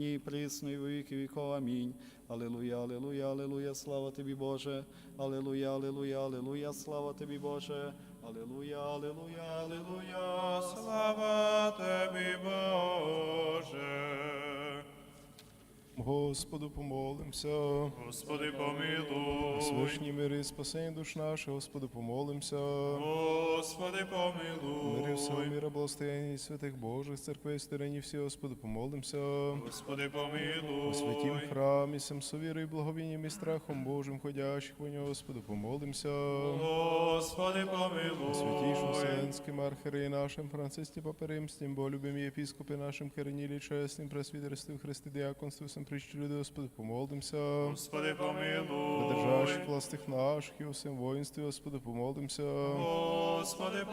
і присно, і віки віков. Амінь. Алілуя, алілуя, алілуя, слава тобі, Боже. Алілуя, алілуя, алілуя, слава тобі, Боже. Алілуя, алілуя, алілуя, Слава тобі, Боже. Господу помолимся. Господи, помилуй. Свишні мири спасення душ наших, Господу помолимся. Господи, Мири всього помилуй. міра, благостояння і святих Божих церквей, стороні всі, Господу помолимся. Господи, У святім помилуй. храмі, сам совірою, благовінням і страхом Божим, ходящих во нього, Господу помолимся. Господи, У святійшому помилуй. Вселенським нашим, Францисті Паперимстім, бо любим єпіскопи нашим, Кернілі, чесним, пресвітерстві, Христи, діаконству, всім люди, Господу помолимся. Господи, помилуй. Придержащих властих наших і усім воїнстві, Господу помолимся. Господи,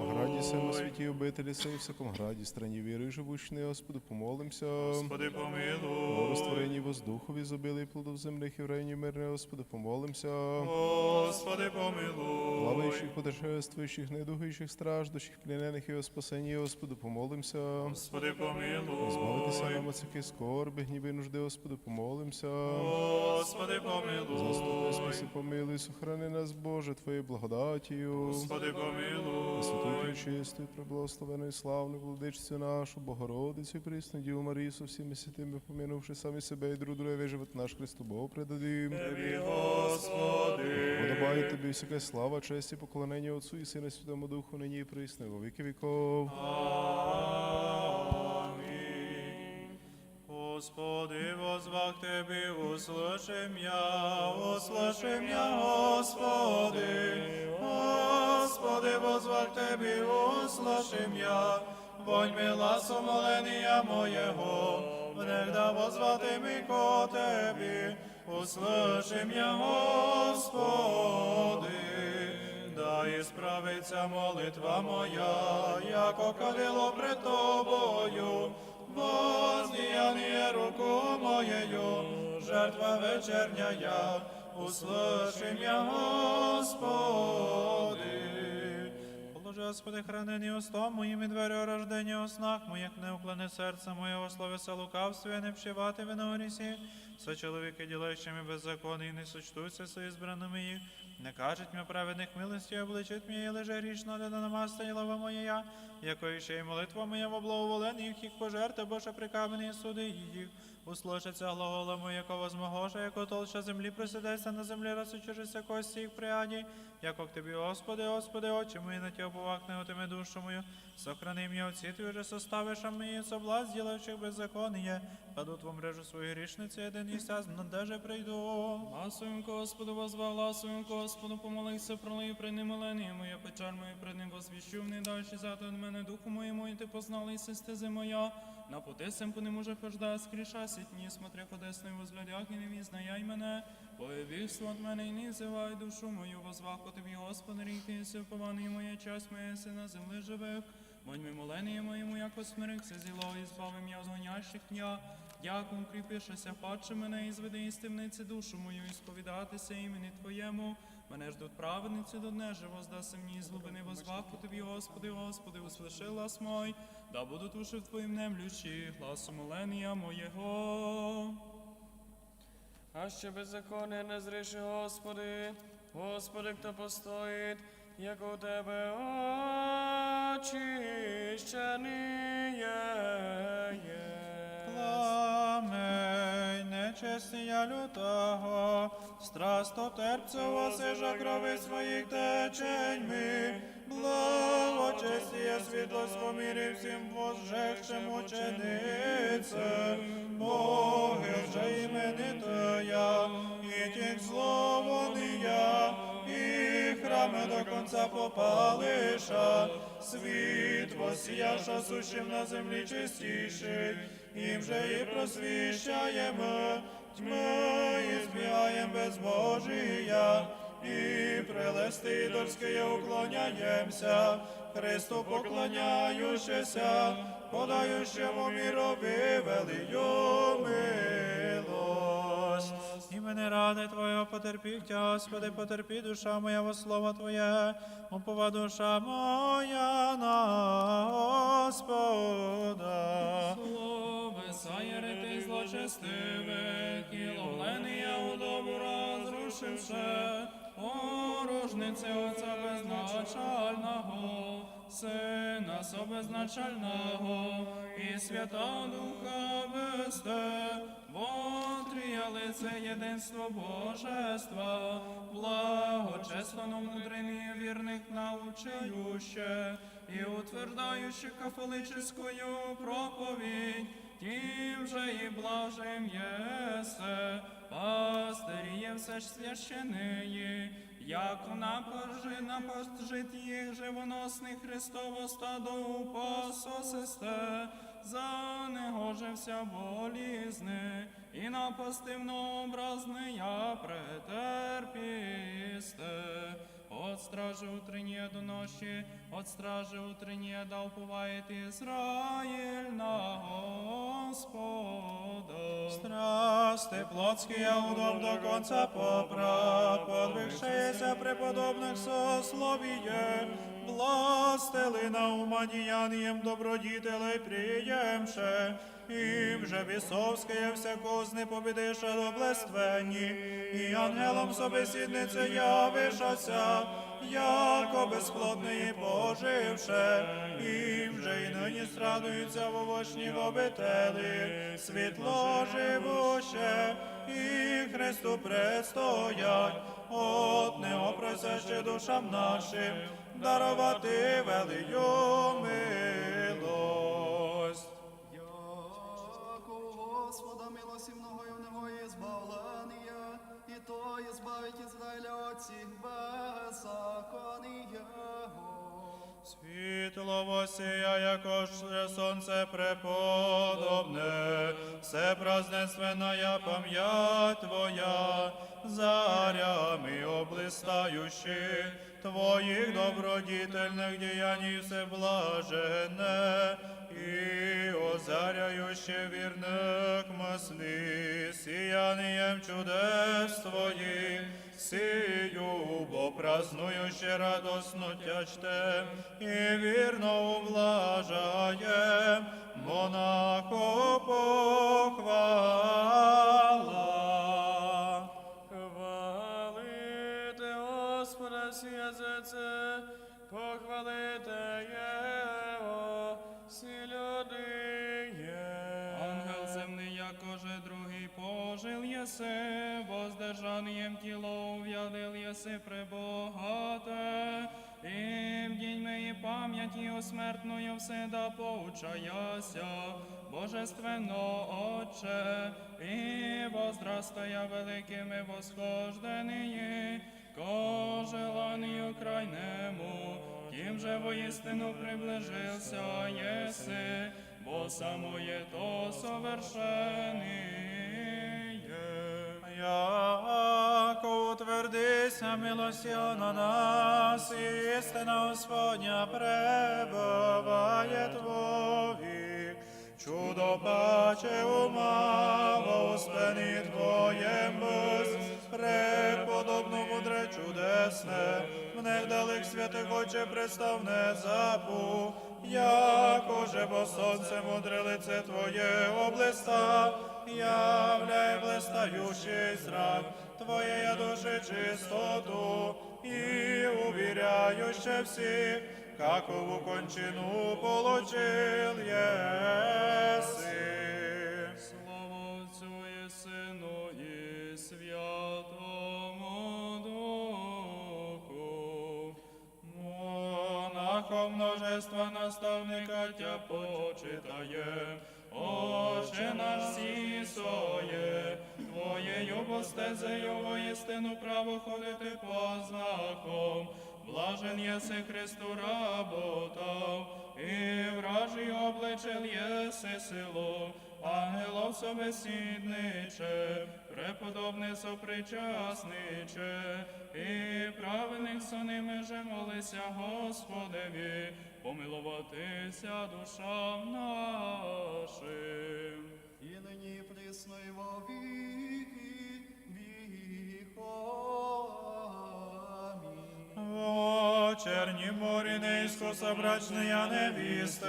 О граді сему помилуй. святі обителі сей, всяком граді, страні віри, живущини, Господу помолимся. Господи, помилуй. розтворенні воздухові, зобилий плодов земних і в районі мирне, Господу помолимся. Господи, помилуй. Плаваючих, путешествуючих, недугуючих, страждущих, плінених і спасенні, Господу помолимся. Господи, помилуй. Збавитися нам от скорби, гніви, нужди, Господу помолимся. Господи, помилуй. Заступи, спаси, помилуй, сохрани нас, Боже, Твоєю благодатію. Господи, помилуй. Святою чистою, преблагословеною, славною владичцю нашу, Богородицю, присну Діву Марію, со всіми святими, помінувши самі себе і друг друге, живот наш Христу Богу предадим. Тобі, Господи. Подобає тобі всяка слава, честь і поклонення Отцу і Сину Святому Духу, нині і присно, во віки віков. Амінь. Господи, возвах Тебе, услышим я, услышим я, Господи. Господи, возвах Тебе, услышим я, вонь мила сумоления моего, внегда возвати ми ко Тебе, услышим я, Господи. Да ісправиться молитва моя, яко кадило пред тобою, воздіяние руку моєю, жертва вечерняя, услышим я, Господи. Положи, Господи, хранені устом моїм і двері рождення у снах моїх, не уклони серце моєго, словеса лукавстві, не вщивати виногрісі, все чоловіки, ділаючими беззаконні, не сочтуться з ізбраними їх, не кажуть мені праведних милості, обличить мій, лише грішно, де намаста і лава моя, якої ще й молитва моя в обловолених їх пожерти, Боже прикамені суди їх. Услышаться глагола моя, яко возмогоже, яко толща землі присидеться на землі, розсучишися кості їх пряді, яко к тобі, Господи, Господи, очі мої на тя повакне отиме душу мою, сохрани мені оці твої же составиш, а мені соблазн, ділаючих беззаконніє, падуть в мрежу свої грішниці, один і ся надеже прийду. Гласуем Господу, возва, гласуем Господу, помолися, пролий при ним молення моя, печаль моя пред ним возвіщу, не дальше зато від мене духу моєму, і ти познали, і стези моя. На пути сем по нему же хожда, скріша сітні, смотря ходесною возглядях, і не візнаяй мене. Появивство от мене, і не зивай душу мою, возвах тобі, Господи, ріки, си впований моя часть моя, си на землі живих. Вонь ми молення моєму, яко смирикся зіло, і збавим я згонящих дня. Дякую, кріпишеся, падше мене, і зведи із темниці душу мою, і сповідатися імені Твоєму. Мене ждуть праведниці до дне, живо здаси мені з глибини возвах тобі, Господи, Господи, услиши глас мой, да буду уши в Твоїм немлючі, гласом молення моєго. А ще беззаконне не зриши, Господи, Господи, хто постоїть, як у Тебе очищені є. Нечестія лютого, страсто терпцево сижа крови своїх теченьми, благочестія світло спомірі всім возжехшим ученице, Боги же іменитая, і тих зловония, і храми до конца попалиша, світ восіяша сущим на землі чистіший, і вже і просвіщаємо, тьми і збігаєм безбожія, і прелести ідольське уклоняємся, Христу поклоняючися, подаючому мірові велию милость. Імени ради Твоєго потерпіть, Господи, потерпі душа моя во слово Твоє, упова душа моя на Господа. Словеса, єрети, зло благочестивих і ловлення у добу розрушивши, порожниці Отця безначального, Сина собезначального і Святого Духа безте, Вотрія лице єдинство Божества, благочесно внутренні вірних научающе і утверждаючи кафолическую проповідь, тим же і блажим єсе, пастирі все ж священії, як на пожи, на пожит їх живоносних Христово стадо упасосисте, за вся болізни, і на постивнообразне я претерпісте. От стражи утренние до ночи, от стражи утренние да уповает Израиль на Господа. Страсти плотські удоб до конца попра, подвигшися преподобних сословіє, властили на уманіянієм добродітелей приємше, їм же бісовське всяко знепобідише до блествені, і ангелом собесіднице явишася, яко безплотної поживше, їм же і нині страдуються в овочні обителі, світло живуще, і Христу предстоять, от нього просяще душам нашим, дарувати велию милость. Яко Господа милосівного і в него є і то є збавить Ізраїля от всіх беззаконня. Світло восія, яко ж сонце преподобне, все празднественная пам'ять Твоя, зарями облистающих Твоїх добродітельних діянь все блажене, і озаряюще вірних мислі, сиянием чудес Твоїх, сію, бо празнующе радосно тячте, і вірно ублажає, монаху похвала. Хвалите Господа всі язиці, похвалите Його, єси, воздержанієм тіло ув'ядил єси пребогате, і в день моєї пам'яті осмертною всегда поучаяся, Божественно Отче, і возрастая великими восхождені, ко желанию крайнему, тим же воістину приближився єси, бо самоє то совершеніє. Яко утвердися милостю на нас, істина Господня пребуває Твої, Чудо паче ума, Господи Твоєм в далек святих оче представне забу, яко бо сонце мудре лице Твоє облиста, являє блистаючий зрак Твоєї душі чистоту і увіряюще всіх, какову кончину получил єси. Монахом множества наставника тя почитає, Отче наш сісоє, Твоєю постезею воістину право ходити по знаком, блажен єси Христу работав, і вражий обличел єси силу, ангелов собесідниче, преподобне сопричасниче, і праведних соними же молися Господеві, помилуватися душам нашим. І нині присно і во віки віков. О, черні морі низько собрачная невісти,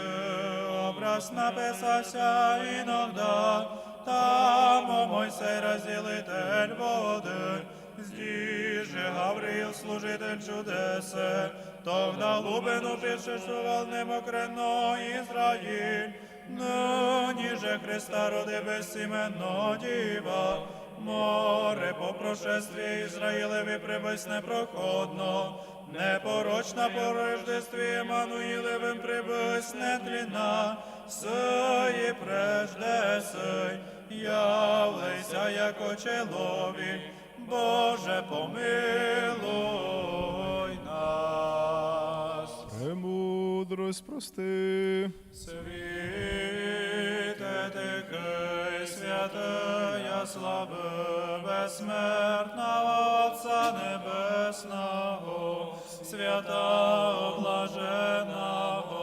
образ написався іногда, та Мойсей, розділитель води, здіже Гавриїл, служитель чудесе, тогда лубину підшишував немокренно Ізраїль, нині же Христа роди безсіменно діва, море по прошестві Ізраїлеві прибись непроходно, непорочна по рождестві Еммануїлевим прибись нетліна, сиї прежде сий, явлейся, яко человік, Боже, помилуй нас. Премудрость прости. Світе тихий, святая слави, безсмертного Отця Небесного, святого блаженого,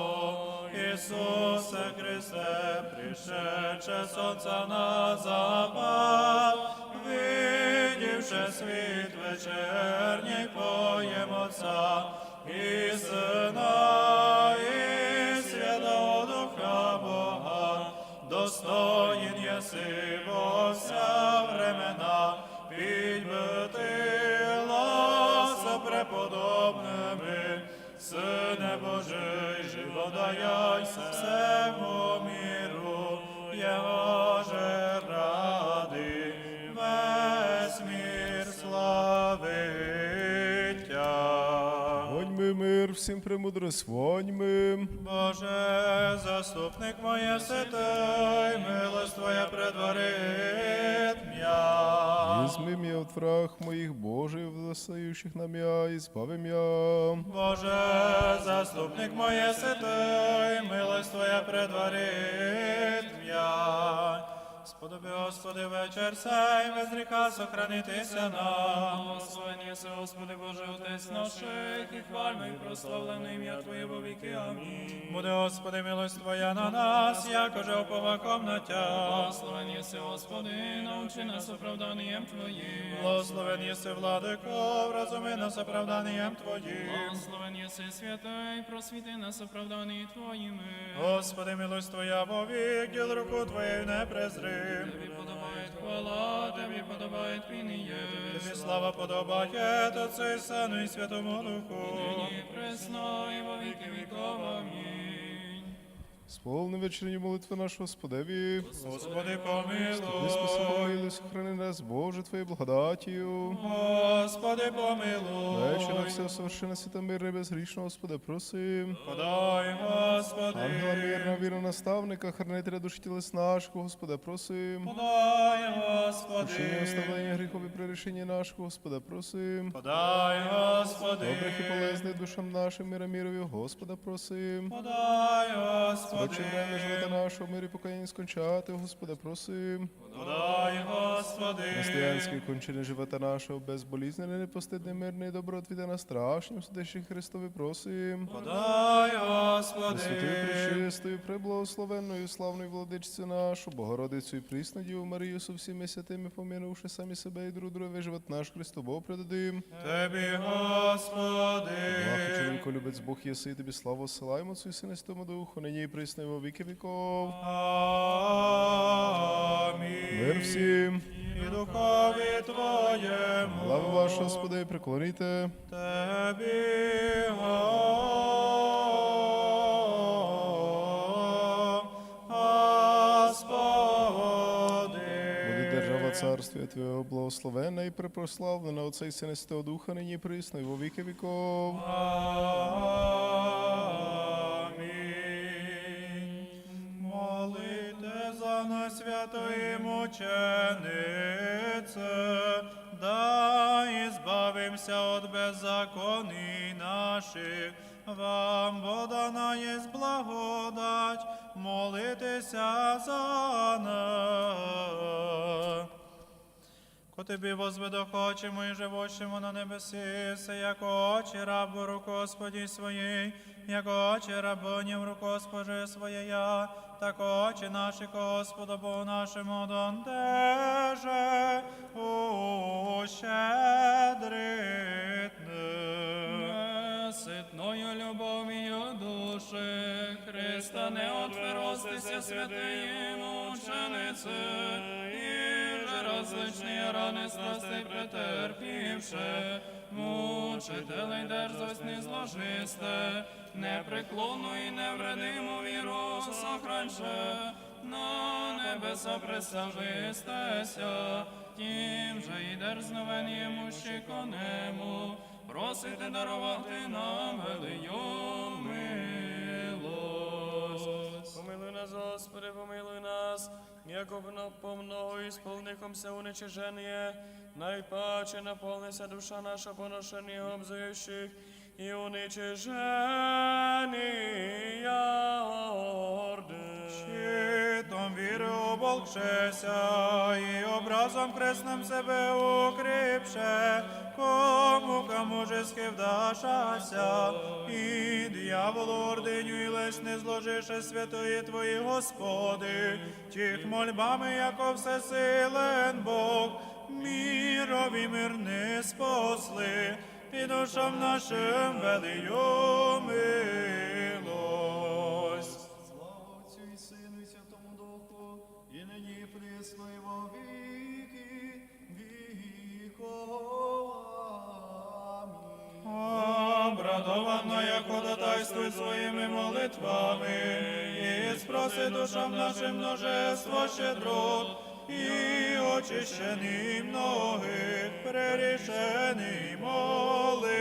Ісусе Христе, пришедше сонця на запад, видівши світ вечерній, поєм Отця і Сина, мир, всім премудрость, воньми. Боже, заступник моє святой, милость Твоя предварит м'я. Изми меня от враг моих Божий, властающих на мя, избави мя. Боже, заступник моє святой, милость Твоя предварит м'я. Сподоби, Господи, вечір сей, без гріха сохранитися нам. Благословен єси, Господи Боже, Отець наших, і хвальмо і прославлене ім'я Твоє во віки. Амінь. Буде, Господи, милость Твоя на нас, як уже оповаком на Тя. Благословен єси, Господи, научи нас оправданням Твоїм. Благословен єси, владико, вразуми нас оправданням Твоїм. Благословен єси, святий, просвіти нас оправдані Твоїми. Господи, милость Твоя вовік, діл руку Твоєю не презри. Тобі подобає хвала, Тобі подобає пініє. Тобі слава подобає Отцю і Сину і Святому Духу. Нині пресно і во віки віков. Амінь. Сповни вечерні молитви нашого Господеві. Господи, Ми спаси, помилуй. помилуй, сохрани нас, Боже, Твоєю благодатію. Господи, помилуй. Вечора все совершенно свята мирне, безгрішного, Господа, просим. Подай, Господи. Ангела мирна, віра наставника, хранителя душі тілес нашого, Господа, просим. Подай, Господи. Прощення, оставлення гріхов і прирішення нашого, Господа, просим. Подай, Господи. Добрих і полезних душам нашим, мира мірові, Господа, просим. Подай, Господи. Хоче время живота нашого, мирі покаяння скончати, Господа, просим. Подай, Господи. Християнської кончини живота нашого, безболізнене, непостидне, мирне і добро на страшнім судищі Христові, просим. Подай, Господи. Святою пречистою, преблагословенною, славною владичцю нашу, Богородицю і Діву Марію, со всіми святими, помінувши самі себе і друг друге, живот наш Христобо предадим. Тебі, Господи. Благо, чоловіко, любець Бог єси, тобі славу осилаємо, Отцю і Сину, Святому Духу, нині і і во віки віков. Амінь. Мир всім. І духові Твоєму. Слава ваша, Господи, приклоніте. Тебі, Господи. Буде держава царствія Твого благословена і препрославлена, Отця і Сина, і Святого Духа, нині присно, і во віки віков. Амінь. Нас, святої мученице, да избавимся от беззаконий наших. Вам подана есть благодать, молитеся за нас. Ко тобі возведохочемо і живощимо на небесі, се яко очі рабу руку Господі своїй, яко очі рабині в руку Госпожи своєя, так очі наші Господу Богу нашому дондеже ущедритне. Ситною любов'ю душі Христа не отверостися святиєм ученице, і же страждання страстей претерпівши, мучителей дерзость не зложисте, непреклонну і невредиму віру сохранше, на небеса представистеся, тим же і дерзновеннєму щеконему, просите дарувати нам велию милость. Помилуй нас, Господи, помилуй нас, яко по много ісполнихомся уничиження, найпаче наповнися душа наша поношення обзивших і. Щитом віри оболчеся, і образом хресним себе укріпше, кому кому же вдашася, і дияволу ординю, і лиш не зложише святої Твої, Господи, тих мольбами, яко всесилен Бог, мірові мир не спосли, і душам нашим велию. Як ходатайствуй своїми молитвами, і спроси душам нашим множество щедрот, і очищений многих, прерішений молимся.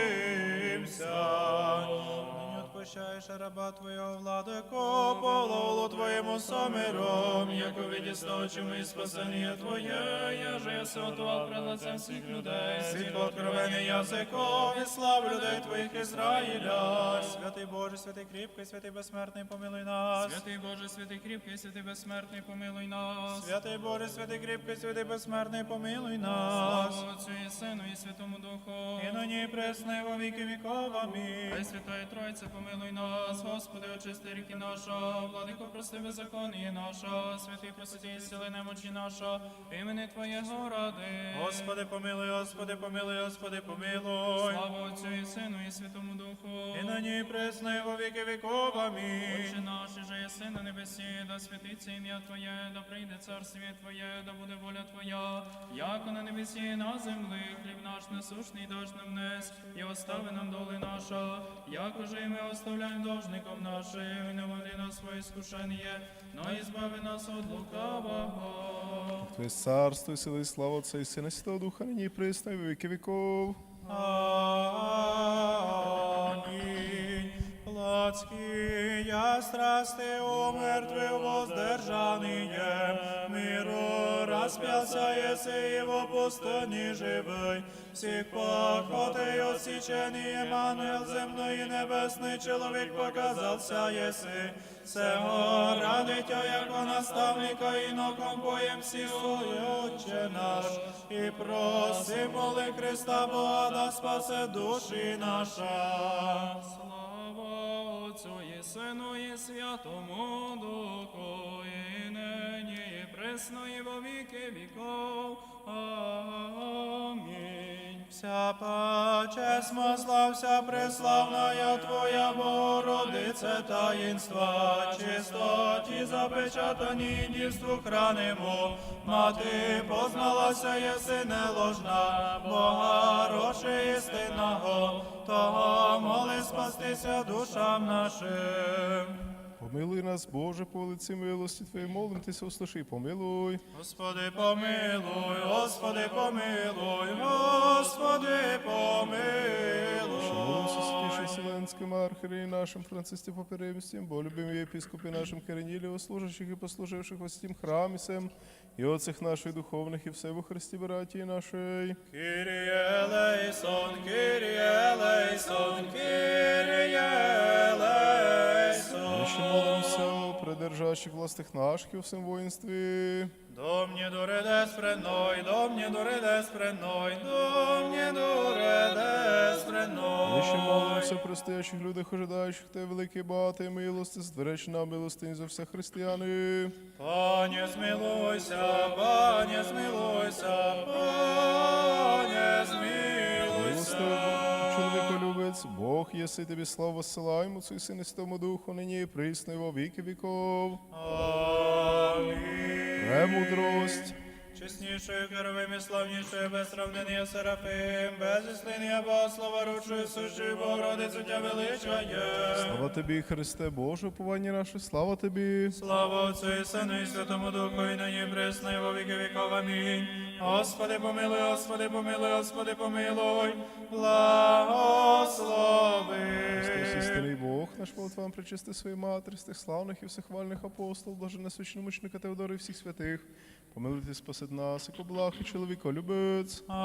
Отпущаєш раба Твого владико, пололу Твоєму сомиром, яко відісно очима і спасення Твоє, я же я сотував пред лицем всіх людей, світло откровений язиком, і слав людей Твоїх Ізраїля. Святий Боже, святий кріпкий, святий безсмертний, помилуй нас. Святий Боже, святий кріпкий, святий безсмертний, помилуй нас. Святий Боже, святий кріпкий, святий безсмертний, помилуй Слава нас. Отцю і і Святому Духу. І нині пресне во віки віков, амінь. Хай Святої Тройце, помилуй нас, Господи, очисти ріки наша, владико, прости беззаконні наша, святий просвіті, сили немочі наша, імени Твоєго ради. Господи, помилуй, Господи, помилуй, Господи, помилуй. Слава Отцю і Сину і Святому Духу. І нині пресне во віки віков, амінь. Отче наш, же єси на небесі, да святиться ім'я Твоє, да прийде царствіє Твоє, да буде воля Твоя, яко на небесі, на землі, хліб наш насушний даш нам нес, і остави нам доли наша, як уже і ми оставляємо должником нашим, і не води нас своє іскушення, но і збави нас від лукавого. Твоє царство і сили, і слава Отця і Сина і Святого Духа, нині і присно, і віки віков. Амінь. Плотські я страсти у мертвих воздержаніє, миру розп'явся єси і в опустині живий, всіх похотей осічений Еммануел земної небесний чоловік показався єси, Сего ради тя, як наставника іноком поєм всі Отче наш, і проси моли Христа Бога, да спасе душі наша. Отцю і Сину і Святому Духу, і нині, і пресно, і во віки віков. Амінь. Вся почесма, слався, преславная Твоя Богородице таїнства, чистоті запечатані дівству хранимо. Мати позналася, єси не ложна, Бога роше істинного, того моли спастися душам нашим. Помилуй нас, Боже, по лиці милості Твоєї, молимтеся, услиши, помилуй. Господи, помилуй, Господи, помилуй, Господи, Молимося помилуй. Вселенським архиереї нашим Францисті Поперемстім, бо любим єпископі нашим Керенілі, служащих і послуживших во стім храмі сем, і отцях наших духовних, і все во Христі братії нашої. Kyrie eleison, Kyrie eleison, Kyrie Ми ще молимося о придержащих властих наших у всім воїнстві. Домне дореdes преной, домне дореdes преной, домне дореdes Ми ще молимося про стоящих людях, ожидаючих те великі багаті милости, здеречі нам милостині за все християни. Пане, смилуйся, Пане, смилуйся, Пане, Милостивий чоловіколюбець, Бог єси тобі славу посилаємо, Отцю і Сину Святому Духу, нині і присно, і во віки віков. Амінь. Премудрость, чеснішою керовим і славнішою, без сравнення Серафим, без іслиння Богослова, ручою сущою Богородицю тя величає. Слава тобі, Христе, Боже, уповання наше, слава тобі. Слава Отцю і Сину і Святому Духу, і нині і во віки віков. Амінь. Господи, помилуй, Господи, помилуй, Господи, помилуй, благослови. Бог, причисти свої матері, з тих славних і всехвальних апостол, блаженносвященого мученика Теодора і всіх святих. Помилуйте, спасить нас, благ і чоловіка любець. Амінь.